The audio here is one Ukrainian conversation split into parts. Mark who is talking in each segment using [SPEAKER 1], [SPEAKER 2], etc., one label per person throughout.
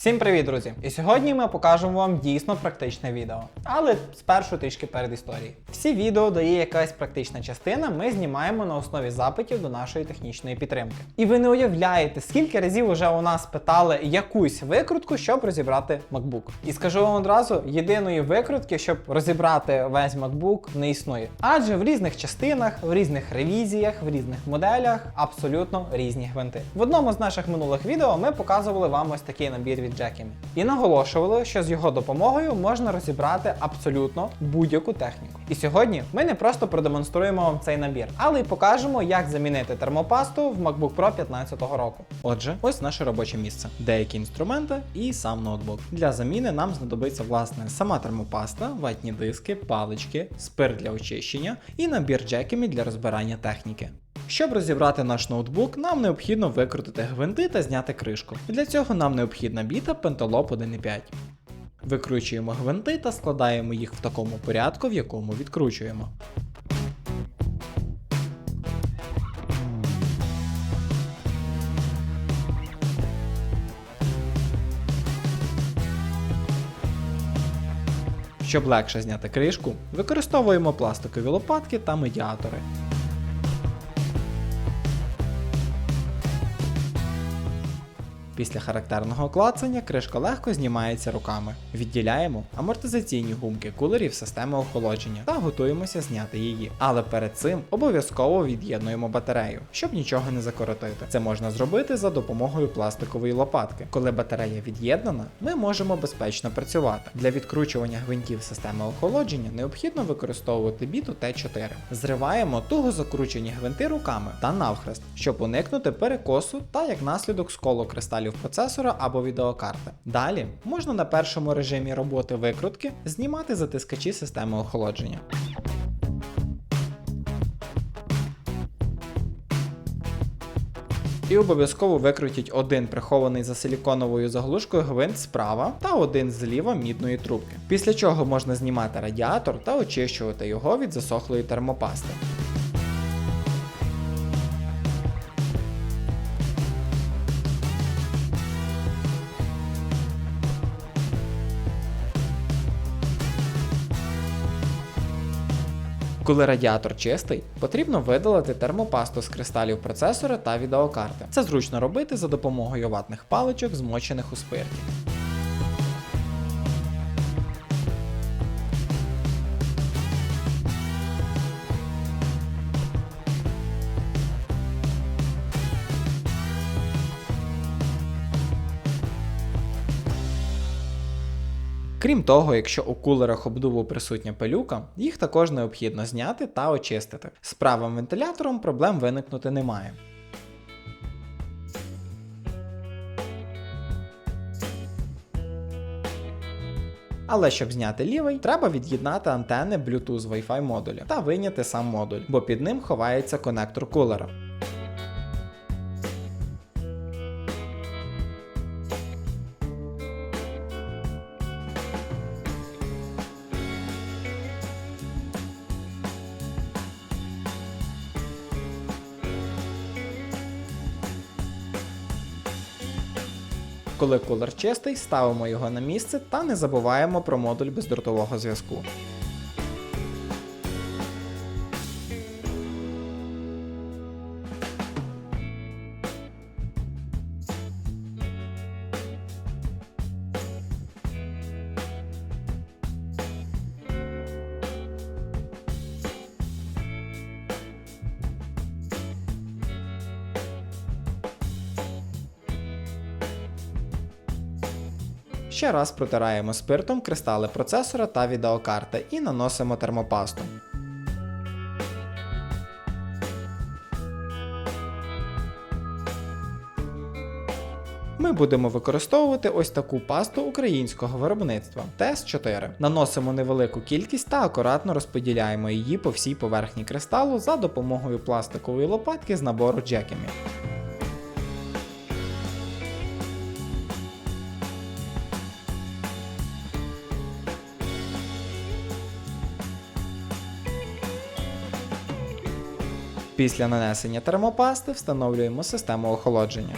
[SPEAKER 1] Всім привіт, друзі! І сьогодні ми покажемо вам дійсно практичне відео. Але спершу трішки перед історією. Всі відео, де є якась практична частина, ми знімаємо на основі запитів до нашої технічної підтримки. І ви не уявляєте, скільки разів уже у нас питали якусь викрутку, щоб розібрати MacBook. І скажу вам одразу: єдиної викрутки, щоб розібрати весь MacBook, не існує. Адже в різних частинах, в різних ревізіях, в різних моделях абсолютно різні гвинти. В одному з наших минулих відео ми показували вам ось такий набір від Джекімі. І наголошували, що з його допомогою можна розібрати абсолютно будь-яку техніку. І сьогодні ми не просто продемонструємо вам цей набір, але й покажемо, як замінити термопасту в MacBook Pro 2015 року. Отже, ось наше робоче місце, деякі інструменти і сам ноутбук. Для заміни нам знадобиться власне сама термопаста, ватні диски, палички, спирт для очищення і набір джекемі для розбирання техніки. Щоб розібрати наш ноутбук, нам необхідно викрутити гвинти та зняти кришку. Для цього нам необхідна біта Pentalob 1.5. Викручуємо гвинти та складаємо їх в такому порядку, в якому відкручуємо. Щоб легше зняти кришку, використовуємо пластикові лопатки та медіатори. Після характерного клацання кришка легко знімається руками. Відділяємо амортизаційні гумки кулерів системи охолодження та готуємося зняти її. Але перед цим обов'язково від'єднуємо батарею, щоб нічого не закоротити. Це можна зробити за допомогою пластикової лопатки. Коли батарея від'єднана, ми можемо безпечно працювати. Для відкручування гвинтів системи охолодження необхідно використовувати біту Т4. Зриваємо туго закручені гвинти руками та навхрест, щоб уникнути перекосу та як наслідок сколу кристалів процесора або відеокарти. Далі можна на першому режимі роботи викрутки знімати затискачі системи охолодження. І обов'язково викрутіть один прихований за силіконовою заглушкою гвинт справа та один зліва мідної трубки. Після чого можна знімати радіатор та очищувати його від засохлої термопасти. Коли радіатор чистий, потрібно видалити термопасту з кристалів процесора та відеокарти. Це зручно робити за допомогою ватних паличок, змочених у спирті. Крім того, якщо у кулерах обдуву присутня пилюка, їх також необхідно зняти та очистити. З правим вентилятором проблем виникнути немає. Але щоб зняти лівий, треба від'єднати антени Bluetooth Wi-Fi модуля та вийняти сам модуль, бо під ним ховається конектор кулера. Коли кулер чистий, ставимо його на місце та не забуваємо про модуль бездротового зв'язку. Ще раз протираємо спиртом кристали процесора та відеокарти і наносимо термопасту. Ми будемо використовувати ось таку пасту українського виробництва ТС4. Наносимо невелику кількість та акуратно розподіляємо її по всій поверхні кристалу за допомогою пластикової лопатки з набору Джекемі. Після нанесення термопасти встановлюємо систему охолодження.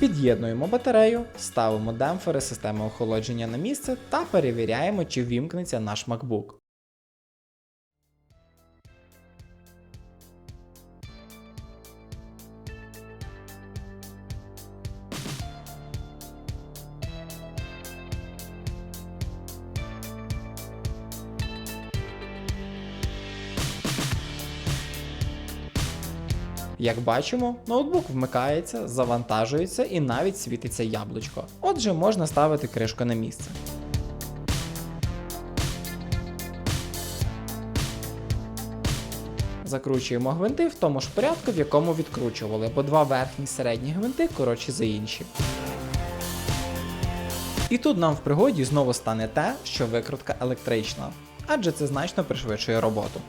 [SPEAKER 1] Під'єднуємо батарею, ставимо демпфери системи охолодження на місце та перевіряємо, чи вімкнеться наш MacBook. Як бачимо, ноутбук вмикається, завантажується і навіть світиться яблучко. Отже, можна ставити кришку на місце. Закручуємо гвинти в тому ж порядку, в якому відкручували, бо два верхні середні гвинти коротші за інші. І тут нам в пригоді знову стане те, що викрутка електрична, адже це значно пришвидшує роботу.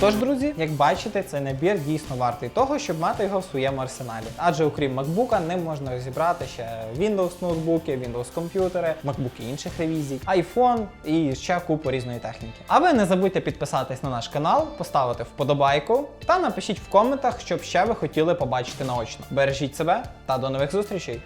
[SPEAKER 1] Тож, друзі, як бачите, цей набір дійсно вартий того, щоб мати його в своєму арсеналі. Адже окрім MacBook, ним можна розібрати ще Windows ноутбуки, Windows комп'ютери, MacBook інших ревізій, iPhone і ще купу різної техніки. А ви не забудьте підписатись на наш канал, поставити вподобайку та напишіть в коментах, щоб ще ви хотіли побачити наочно. Бережіть себе та до нових зустрічей!